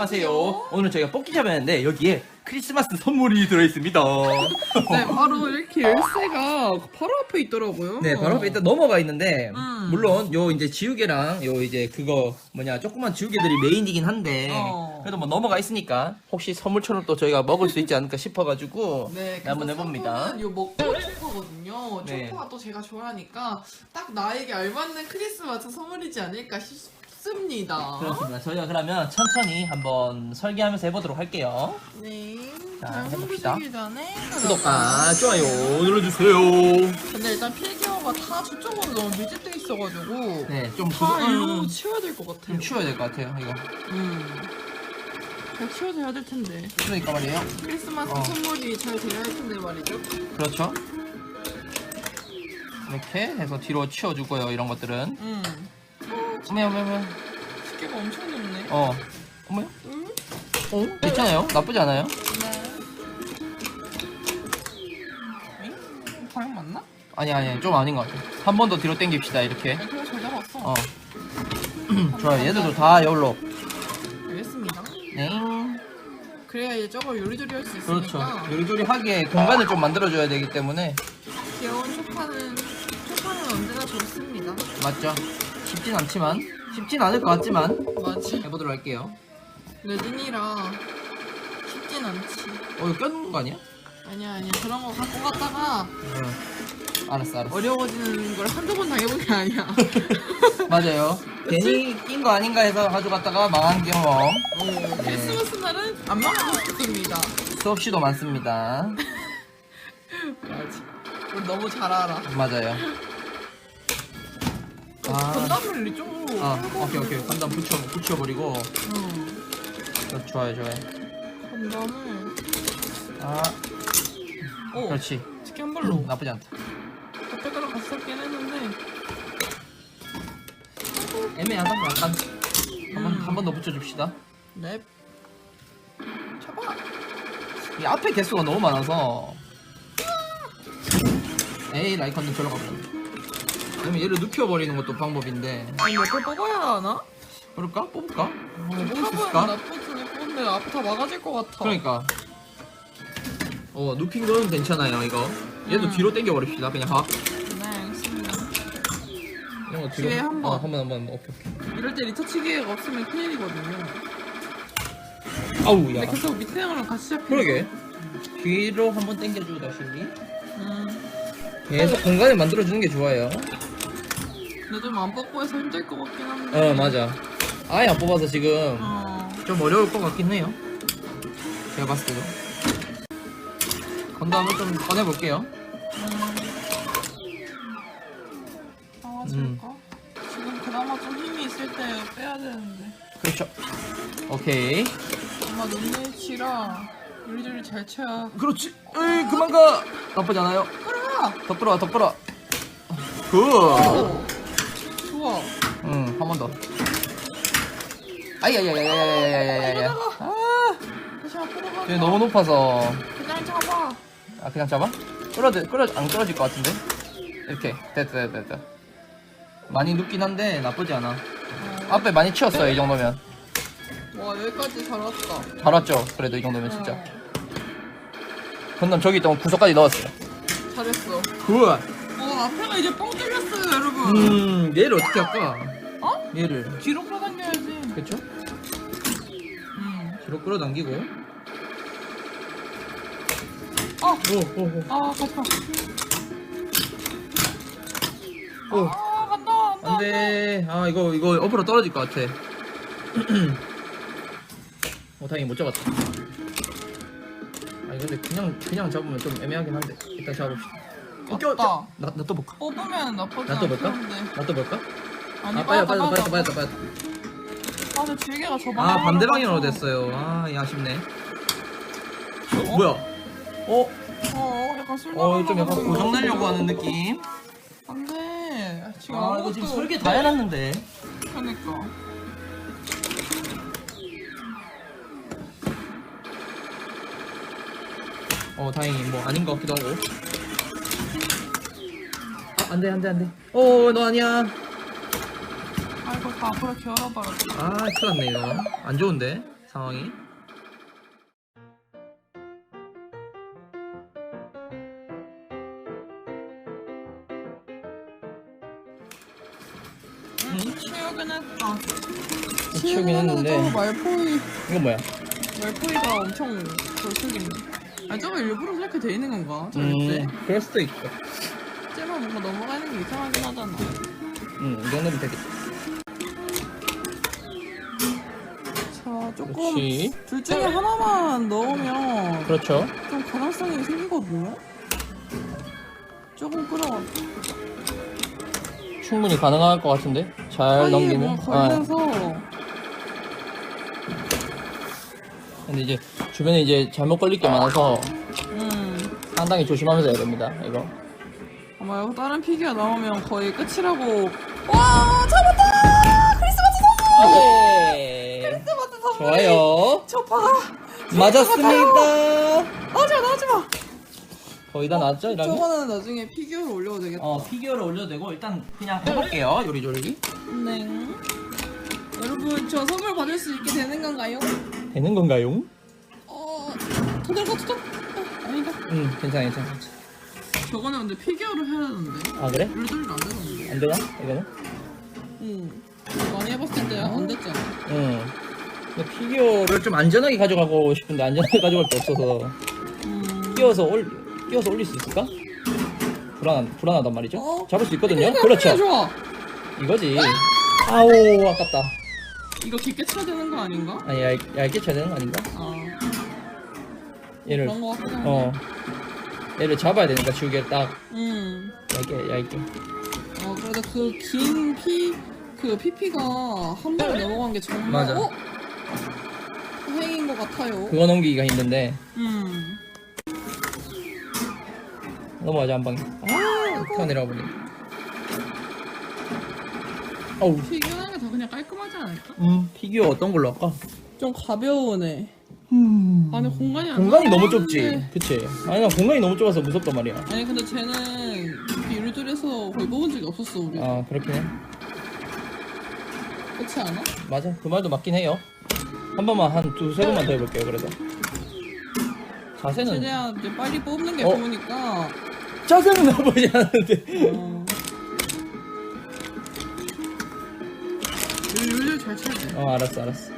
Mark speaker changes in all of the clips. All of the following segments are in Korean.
Speaker 1: 안녕하세요. 오늘 저희가 뽑기 잡았는데 여기에 크리스마스 선물이 들어있습니다.
Speaker 2: 네, 바로 이렇게 열쇠가 바로 앞에 있더라고요.
Speaker 1: 네, 바로 앞에 일단 넘어가 있는데
Speaker 2: 음.
Speaker 1: 물론 요 이제 지우개랑 요 이제 그거 뭐냐 조그만 지우개들이 메인이긴 한데
Speaker 2: 어.
Speaker 1: 그래도 뭐 넘어가 있으니까 혹시 선물처럼 또 저희가 먹을 수 있지 않을까 싶어가지고
Speaker 2: 네,
Speaker 1: 한번
Speaker 2: 그래서
Speaker 1: 해봅니다.
Speaker 2: 선물은 요 먹고 초코거든요.
Speaker 1: 네.
Speaker 2: 초코가 또 제가 좋아하니까 딱 나에게 알맞는 크리스마스 선물이지 않을까 싶 습니다.
Speaker 1: 그렇습니다. 저희가 그러면 천천히 한번 설계하면서 해보도록 할게요.
Speaker 2: 네.
Speaker 1: 자,
Speaker 2: 자,
Speaker 1: 해봅시다.
Speaker 2: 전에
Speaker 1: 구독과 좋아요 눌러주세요.
Speaker 2: 근데 일단 필기어가 다 저쪽으로 너무 밀집돼 있어가지고
Speaker 1: 네, 좀
Speaker 2: 다
Speaker 1: 구독-
Speaker 2: 일로
Speaker 1: 음,
Speaker 2: 치워야 될 것 같아요.
Speaker 1: 좀 치워야 될 것 같아요. 이거
Speaker 2: 음. 잘 치워져야 될 텐데.
Speaker 1: 그러니까 말이에요.
Speaker 2: 크리스마스
Speaker 1: 어.
Speaker 2: 선물이 잘 돼야 할 텐데 말이죠.
Speaker 1: 그렇죠. 이렇게 해서 뒤로 치워주고요. 이런 것들은.
Speaker 2: 음.
Speaker 1: 어메 어메 어메.
Speaker 2: 집게가 엄청 높네.
Speaker 1: 어. 어메요?
Speaker 2: 음.
Speaker 1: 어? 괜찮아요? 나쁘지 않아요?
Speaker 2: 네. 응? 방향 맞나?
Speaker 1: 아니 아니 좀 아닌 것 같아요. 한번 더 뒤로 당깁시다 이렇게.
Speaker 2: 그거 잘 잡았어.
Speaker 1: 어. 좋아요. 얘들도 다 여울로.
Speaker 2: 알겠습니다.
Speaker 1: 네.
Speaker 2: 그래야 이제 저걸 요리조리 할수
Speaker 1: 그렇죠.
Speaker 2: 있으니까.
Speaker 1: 요리조리 하게 공간을 좀 만들어줘야 되기 때문에
Speaker 2: 귀여운 초파는 초파는 언제나 좋습니다.
Speaker 1: 맞죠? 쉽진 않지만 쉽진 않을 것 같지만
Speaker 2: 맞지.
Speaker 1: 해보도록 할게요.
Speaker 2: 레진이라 쉽진 않지.
Speaker 1: 어 이거 껴놓는 거 아니야?
Speaker 2: 아니야 아니야 그런 거 갖고 갔다가
Speaker 1: 응. 알았어 알았어.
Speaker 2: 어려워지는 걸 한두 번 당해본 게 아니야.
Speaker 1: 맞아요. 괜히 낀 거 아닌가 해서 가져갔다가 망한 경험
Speaker 2: 어, 크리스마스 날은 안 망하고 싶습니다.
Speaker 1: 수없이도 많습니다.
Speaker 2: 맞지. 우리 너무 잘 알아.
Speaker 1: 맞아요. 아.
Speaker 2: 건담을 이쪽으로.
Speaker 1: 아, 오케이 오케이. 건담 붙여 붙여버리고.
Speaker 2: 응.
Speaker 1: 어, 좋아요 좋아요.
Speaker 2: 건담을.
Speaker 1: 아,
Speaker 2: 오.
Speaker 1: 그렇지.
Speaker 2: 치킨 한 발로.
Speaker 1: 나쁘지 않다.
Speaker 2: 같이 섞긴 했는데.
Speaker 1: 애매하다 약간. 한번
Speaker 2: 음.
Speaker 1: 한번 더 붙여줍시다.
Speaker 2: 넵. 쳐봐.
Speaker 1: 이 앞에 개수가 너무 많아서. 에이 라이컨은 절로 가버렸네. 그러면 얘를 눕혀버리는 것도 방법인데.
Speaker 2: 아니 몇개 뽑아야 하나?
Speaker 1: 그럴까? 뽑을까? 어, 뽑을 수 있을까?
Speaker 2: 나쁘진 예쁜데 앞에 다 막아질 것 같아.
Speaker 1: 그러니까. 어 눕힌 거는 괜찮아요 이거. 얘도
Speaker 2: 음.
Speaker 1: 뒤로 당겨 버립시다 그냥 확.
Speaker 2: 네 알겠습니다.
Speaker 1: 이런 거.
Speaker 2: 뒤에 한 번.
Speaker 1: 어, 한 번, 한 번. 오케이, 오케이.
Speaker 2: 이럴 때 리터치 기계가 없으면 큰일이거든요.
Speaker 1: 아우,
Speaker 2: 근데
Speaker 1: 야.
Speaker 2: 계속 밑에 양이랑 같이 잡히는
Speaker 1: 그러게. 뒤로 한번 당겨주고 다시.
Speaker 2: 음.
Speaker 1: 계속 공간을 만들어주는 게 좋아요.
Speaker 2: 좀안 뽑고 해서 힘들 것 같긴 한데.
Speaker 1: 어, 맞아. 아예 안 뽑아서 지금
Speaker 2: 어.
Speaker 1: 좀 어려울 것 같긴 해요. 제가 봤을 때도. 건담을 좀 꺼내볼게요.
Speaker 2: 아,
Speaker 1: 음.
Speaker 2: 지금 그나마 좀 힘이 있을 때 빼야 되는데.
Speaker 1: 그렇죠. 오케이.
Speaker 2: 아마 눈매치라 요리조리 잘 쳐야.
Speaker 1: 그렇지. 에이, 그만 가. 나쁘지 않아요. 더 끌어와, 더 끌어와. 굿.
Speaker 2: 오!
Speaker 1: 한 번 더. 아이야야야야야야야야야야. 아. 쟤 너무 높아서.
Speaker 2: 그냥 잡아.
Speaker 1: 아, 그냥 잡아? 끌어들, 끌어, 안 끌어질 것 같은데? 이렇게. 됐다, 됐다, 됐다. 많이 눕긴 한데, 나쁘지 않아.
Speaker 2: 어.
Speaker 1: 앞에 많이 치웠어요, 이 정도면.
Speaker 2: 와, 여기까지 잘 왔다.
Speaker 1: 잘 왔죠? 그래도 이 정도면 진짜.
Speaker 2: 어,
Speaker 1: 건담 저기 있던 구석까지 넣었어요.
Speaker 2: 잘했어.
Speaker 1: 굿!
Speaker 2: 어, 앞에가 이제 뻥 뚫렸어요, 여러분.
Speaker 1: 음, 얘를 어떻게 할까?
Speaker 2: 어?
Speaker 1: 얘를.
Speaker 2: 뒤로 끌어당겨야지.
Speaker 1: 그쵸?
Speaker 2: 음.
Speaker 1: 뒤로 끌어당기고.
Speaker 2: 어!
Speaker 1: 오, 오, 오.
Speaker 2: 아, 갔다.
Speaker 1: 오.
Speaker 2: 아, 간다, 간다.
Speaker 1: 안 돼. 아, 이거, 이거 옆으로 떨어질 것 같아. 어, 다행히 못 잡았다. 아니, 근데 그냥, 그냥 잡으면 좀 애매하긴 한데. 일단 잡아봅시다. 어, 껴,
Speaker 2: 맞다.
Speaker 1: 껴. 나, 나 떠볼까?
Speaker 2: 뽑으면 나쁘지
Speaker 1: 나 떠볼까?
Speaker 2: 않겠는데.
Speaker 1: 나 떠볼까?
Speaker 2: 아니,
Speaker 1: 아, 빠져, 빠져,
Speaker 2: 빠졌다,
Speaker 1: 빠졌다, 빠졌다.
Speaker 2: 아, 근데 줄기가 저
Speaker 1: 아,
Speaker 2: 방향으로
Speaker 1: 반대 방향으로
Speaker 2: 가서.
Speaker 1: 됐어요. 아, 이 아쉽네. 어, 뭐야? 어?
Speaker 2: 어, 약간 술
Speaker 1: 어, 좀 약간
Speaker 2: 먹어가지고.
Speaker 1: 고장 내려고 하는 느낌?
Speaker 2: 안 돼. 지금
Speaker 1: 아, 이거 지금 설계 다 해놨는데.
Speaker 2: 그러니까.
Speaker 1: 어, 다행히 뭐 아닌 것 같기도 하고. 아, 안 돼, 안 돼, 안 돼. 어, 너 아니야.
Speaker 2: 아, 앞으로 기울어버렸어.
Speaker 1: 아, 큰일 났네, 이거. 안 좋은데? 상황이.
Speaker 2: 응, 치우긴 했다.
Speaker 1: 치우긴 했는데.
Speaker 2: 저거 말포이,
Speaker 1: 이건 뭐야?
Speaker 2: 말포이가 엄청 걸쭉이네. 아니, 저거 일부러 그렇게 돼 있는 건가? 저 밑에?
Speaker 1: 음, 그럴 수도 있고.
Speaker 2: 쟤만 뭔가 넘어가는 게 이상하긴 하잖아.
Speaker 1: 음, 이 정도면 되겠다.
Speaker 2: 조금
Speaker 1: 그렇지.
Speaker 2: 둘 중에 하나만 넣으면
Speaker 1: 그렇죠.
Speaker 2: 좀 가능성이 생기거든요? 조금 끌어와.
Speaker 1: 충분히 가능할 것 같은데? 잘
Speaker 2: 사이에
Speaker 1: 넘기면.
Speaker 2: 뭐
Speaker 1: 아,
Speaker 2: 걸려서
Speaker 1: 근데 이제 주변에 이제 잘못 걸릴 게 많아서
Speaker 2: 음
Speaker 1: 상당히 조심하면서 해야 됩니다. 이거.
Speaker 2: 아마 이거 다른 피규어 나오면 거의 끝이라고 와 잡았다 크리스마스 선물 선물
Speaker 1: 좋아요.
Speaker 2: 저 봐
Speaker 1: 맞았습니다.
Speaker 2: 나오지마 나오지 마
Speaker 1: 거의 다 나왔죠? 이러면?
Speaker 2: 저거는 나중에 피규어로 올려도 되겠다
Speaker 1: 어, 피규어를 올려도 되고 일단 그냥 해볼게요. 요리조리.
Speaker 2: 네 여러분 저 선물 받을 수 있게 되는 건가요?
Speaker 1: 되는 건가요?
Speaker 2: 어 토달가 토달 어, 아닌가?
Speaker 1: 응, 괜찮아, 괜찮아.
Speaker 2: 저거는 근데 피규어로 해야 되는데
Speaker 1: 아, 그래?
Speaker 2: 물들이가 안 되던데
Speaker 1: 안 되나? 이거는?
Speaker 2: 응 많이 해봤을 때 안 됐잖아
Speaker 1: 응. 근데 피규어를 좀 안전하게 가져가고 싶은데 안전하게 가져갈 게 없어서
Speaker 2: 음
Speaker 1: 끼워서 올 끼워서 올릴 수 있을까? 불안한 불안하단 말이죠.
Speaker 2: 어?
Speaker 1: 잡을 수 있거든요.
Speaker 2: 그러니까
Speaker 1: 그렇죠.
Speaker 2: 그게 좋아
Speaker 1: 이거지. 아우 아깝다.
Speaker 2: 이거 깊게 쳐야 되는 거 아닌가?
Speaker 1: 아니 얇, 얇게 쳐야 되는 거 아닌가?
Speaker 2: 아
Speaker 1: 얘를
Speaker 2: 그런 거 같긴 하네
Speaker 1: 어 얘를 잡아야 되니까 지우개를 딱
Speaker 2: 음.
Speaker 1: 얇게 얇게.
Speaker 2: 어 그래도 그 긴 피그 피피가 한 번에 넘어간 게 정말
Speaker 1: 맞아.
Speaker 2: 어? 다행인 것 같아요.
Speaker 1: 그거 넘기기가 힘든데
Speaker 2: 음.
Speaker 1: 넘어가자 한 방에. 아 튀어내려가 버리네. 어우.
Speaker 2: 피규어는 다 그냥 깔끔하지 않을까?
Speaker 1: 음 피규어 어떤 걸로 할까?
Speaker 2: 좀 가벼우네.
Speaker 1: 음.
Speaker 2: 안에 공간이 안
Speaker 1: 공간이 너무. 좁지. 그치? 아니 나 공간이 너무 좁아서 무섭단 말이야.
Speaker 2: 아니 근데 쟤는 비율들에서 거의 뽑은 적이 없었어 우리.
Speaker 1: 아 그렇긴 해.
Speaker 2: 그렇지 않아?
Speaker 1: 맞아 그 말도 맞긴 해요. 한 번만 한 두 세 번만 더 해볼게요 그래도. 자세는
Speaker 2: 최대한 이제 빨리 뽑는 게
Speaker 1: 어.
Speaker 2: 좋으니까.
Speaker 1: 자세는 나쁘지 않은데.
Speaker 2: 어. 율율 잘 쳐야 돼.
Speaker 1: 어 알았어 알았어.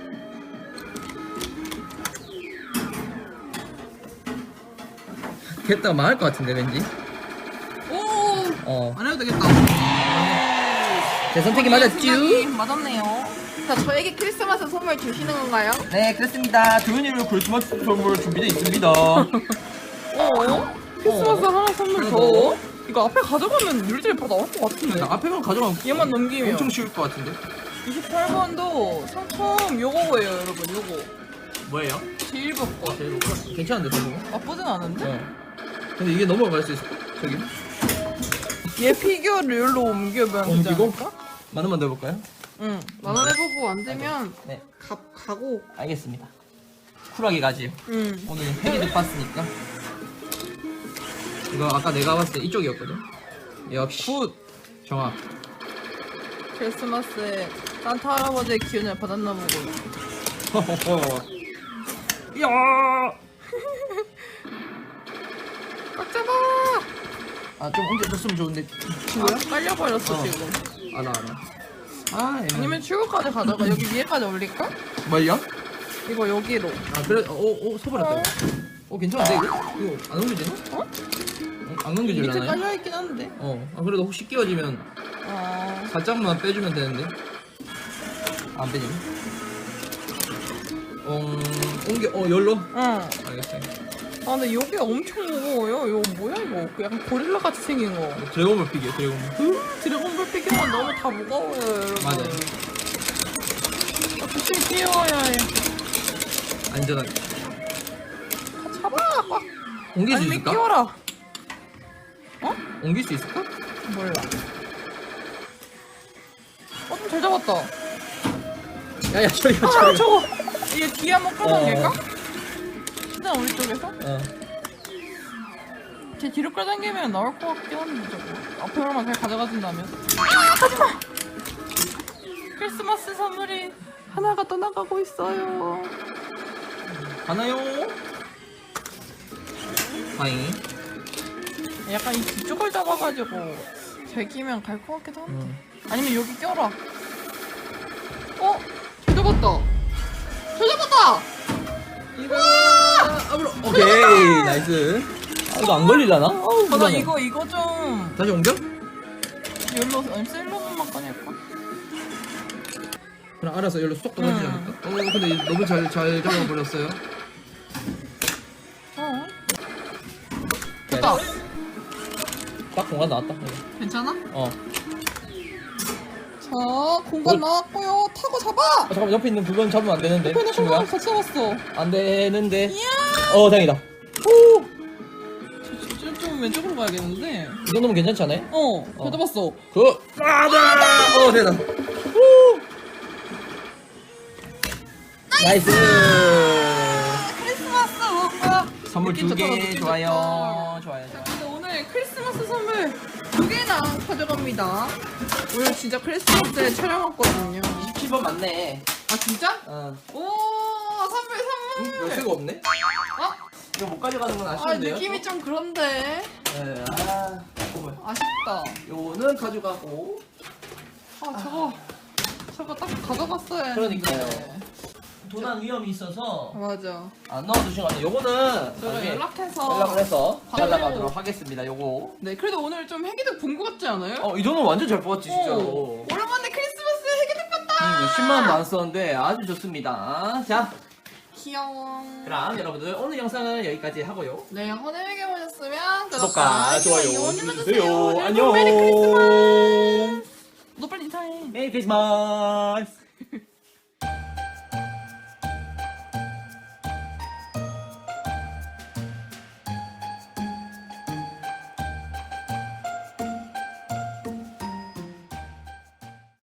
Speaker 1: 됐다 망할 것 같은데 왠지.
Speaker 2: 오!
Speaker 1: 어.
Speaker 2: 안 해도 되겠다.
Speaker 1: 제 선택이 맞았쥬?
Speaker 2: 맞았네요.
Speaker 3: 자, 저에게 크리스마스 선물 주시는 건가요?
Speaker 1: 네 그렇습니다. 도윤이를 크리스마스 선물 준비되어 있습니다.
Speaker 2: 어? 크리스마스 하나 선물 더?
Speaker 1: 더?
Speaker 2: 이거 앞에 가져가면 율들이 다 나올 것 같은데.
Speaker 1: 앞에만 가져가면
Speaker 2: 얘만 넘기면
Speaker 1: 엄청 쉬울 것 같은데.
Speaker 2: 28번도 상품 요거예요 여러분 요거
Speaker 1: 뭐예요?
Speaker 2: 제일 벽거
Speaker 1: 제일 높아? 괜찮은데 저거?
Speaker 2: 나쁘진 않은데?
Speaker 1: 어. 근데 이게 넘어갈 수 있을까? 저기?
Speaker 2: 얘 피규어를 여기로 옮기면 되지
Speaker 1: 옮기고?
Speaker 2: 않을까?
Speaker 1: 만 원만 더 해볼까요?
Speaker 2: 응 만원 해보고 안 되면
Speaker 1: 네.
Speaker 2: 가, 가고
Speaker 1: 알겠습니다. 쿨하게 가지.
Speaker 2: 응
Speaker 1: 오늘 팽이도 봤으니까. 이거 아까 내가 봤을 때 이쪽이었거든. 역시.
Speaker 2: 굿
Speaker 1: 정확.
Speaker 2: 크리스마스에 산타 할아버지의 기운을 받았나 보고
Speaker 1: 이야!
Speaker 2: 꽉 잡아
Speaker 1: 아, 좀 옮겨줬으면 좋은데.
Speaker 2: 아, 깔려버렸어
Speaker 1: 어.
Speaker 2: 지금
Speaker 1: 알아, 알아. 아, 애매하네.
Speaker 2: 아니면 출구까지 가다가 여기 위에까지 올릴까?
Speaker 1: 뭘요?
Speaker 2: 이거 여기로
Speaker 1: 아, 그래, 어, 어, 소발했다, 이거. 어, 괜찮은데, 이거? 이거 안 넘겨지나?
Speaker 2: 어?
Speaker 1: 어, 안
Speaker 2: 밑에
Speaker 1: 넘겨질라나요?
Speaker 2: 깔려있긴 한데
Speaker 1: 어, 아, 그래도 혹시 끼워지면
Speaker 2: 아
Speaker 1: 살짝만 빼주면 되는데. 안 빼지네. 어, 옮겨, 어, 열로?
Speaker 2: 응.
Speaker 1: 알겠어요.
Speaker 2: 아 근데 여기 엄청 무거워요. 이거 뭐야 이거? 그 약간 고릴라 같이 생긴 거.
Speaker 1: 드래곤볼 피규어, 드래곤볼.
Speaker 2: 드래곤볼 피규어는 너무 다 무거워요, 여러분.
Speaker 1: 맞아요.
Speaker 2: 아, 조심히 뛰어와야 해.
Speaker 1: 안전하게.
Speaker 2: 아, 잡아! 꽉!
Speaker 1: 옮길 수
Speaker 2: 아니면
Speaker 1: 있을까?
Speaker 2: 끼워라.
Speaker 1: 옮길 수 있을까?
Speaker 2: 몰라. 어, 좀 잘 잡았다.
Speaker 1: 야야 저리가
Speaker 2: 아,
Speaker 1: 저리가
Speaker 2: 저거! 이게 뒤에 한번 끌어당길까?
Speaker 1: 어.
Speaker 2: 일단 우리 쪽에서?
Speaker 1: 어.
Speaker 2: 제 뒤로 끌어당기면 나올 것 같긴 한데, 저거. 앞으로만 그냥 가져가준다면. 아, 하지마! 크리스마스 선물이 하나가 떠나가고 있어요.
Speaker 1: 가나요? 다행히.
Speaker 2: 약간 이 뒤쪽을 잡아가지고 제기면 갈 것 같기도 한데.
Speaker 1: 음.
Speaker 2: 아니면 여기 껴라. 어? 잘 잡았다. 잘 잡았다.
Speaker 1: 이거 앞으로 오케이 나이스 아, 이거 안 걸리려나? 어우,
Speaker 2: 아, 나
Speaker 1: 불안해.
Speaker 2: 이거 이거 좀
Speaker 1: 다시 옮겨?
Speaker 2: 열로 아니 셀로만 꺼낼까?
Speaker 1: 그럼 알아서 열로 쏙
Speaker 2: 응.
Speaker 1: 떨어지지 않을까? 어 근데 너무 잘, 잘 잡아버렸어요
Speaker 2: 어.
Speaker 1: 됐다 딱 공간 나왔다 이거.
Speaker 2: 괜찮아?
Speaker 1: 어
Speaker 2: 자 공간
Speaker 1: 뭐?
Speaker 2: 나왔고요. 타고 잡아.
Speaker 1: 아, 잠깐만 옆에 있는 그건 잡으면 안 되는데
Speaker 2: 옆에 있는
Speaker 1: 친구야
Speaker 2: 공간 같이 잡았어.
Speaker 1: 안 되는데
Speaker 2: 이야.
Speaker 1: 어 다행이다 오!
Speaker 2: 왼쪽으로 가야겠는데.
Speaker 1: 이 정도면 괜찮지 않아요?
Speaker 2: 어,
Speaker 1: 어.
Speaker 2: 잘 잡았어.
Speaker 1: 그 맞아 어 됐다 오! 나이스
Speaker 2: 크리스마스 먹고.
Speaker 1: 선물
Speaker 2: 느낌
Speaker 1: 두개
Speaker 2: 좋다, 느낌
Speaker 1: 좋아요
Speaker 2: 좋다.
Speaker 1: 좋아요 좋아요
Speaker 2: 근데 오늘 크리스마스 선물 두 개나 가져갑니다. 오늘 진짜 크리스마스에 촬영 왔거든요.
Speaker 1: 27번 맞네
Speaker 2: 아 진짜?
Speaker 1: 어
Speaker 2: 오 선물 선물.
Speaker 1: 열쇠가 없네
Speaker 2: 어?
Speaker 1: 이거 못 가져가는 건
Speaker 2: 아
Speaker 1: 아쉬운데요?
Speaker 2: 느낌이 좀 그런데
Speaker 1: 네, 아, 잠깐만.
Speaker 2: 아쉽다.
Speaker 1: 요거는 가져가고
Speaker 2: 아 저거 저거 딱 가져갔어야
Speaker 1: 그러니까요.
Speaker 2: 했는데.
Speaker 1: 도난 위험이 있어서
Speaker 2: 맞아.
Speaker 1: 안 넣어주신 것 같아요. 요거는 나중에
Speaker 2: 연락해서
Speaker 1: 연락을 해서
Speaker 2: 바로-
Speaker 1: 받아가도록 하겠습니다. 요거.
Speaker 2: 네 그래도 오늘 좀 해기득 본 것 같지 않아요?
Speaker 1: 어, 이 정도 완전 잘 뽑았지, 진짜로.
Speaker 2: 오, 오랜만에 크리스마스에 해기득 봤다.
Speaker 1: 음, 10만원도 안 썼는데 아주 좋습니다. 자,
Speaker 2: 귀여워.
Speaker 1: 그럼 여러분들 오늘 영상은 여기까지 하고요.
Speaker 2: 네, 허네에게 보셨으면
Speaker 1: 구독과
Speaker 2: 좋아요
Speaker 1: 눌러주세요.
Speaker 2: 여러분, 메리 크리스마스.
Speaker 1: 안녕.
Speaker 2: 너 빨리 인사해.
Speaker 1: 메리 크리스마스.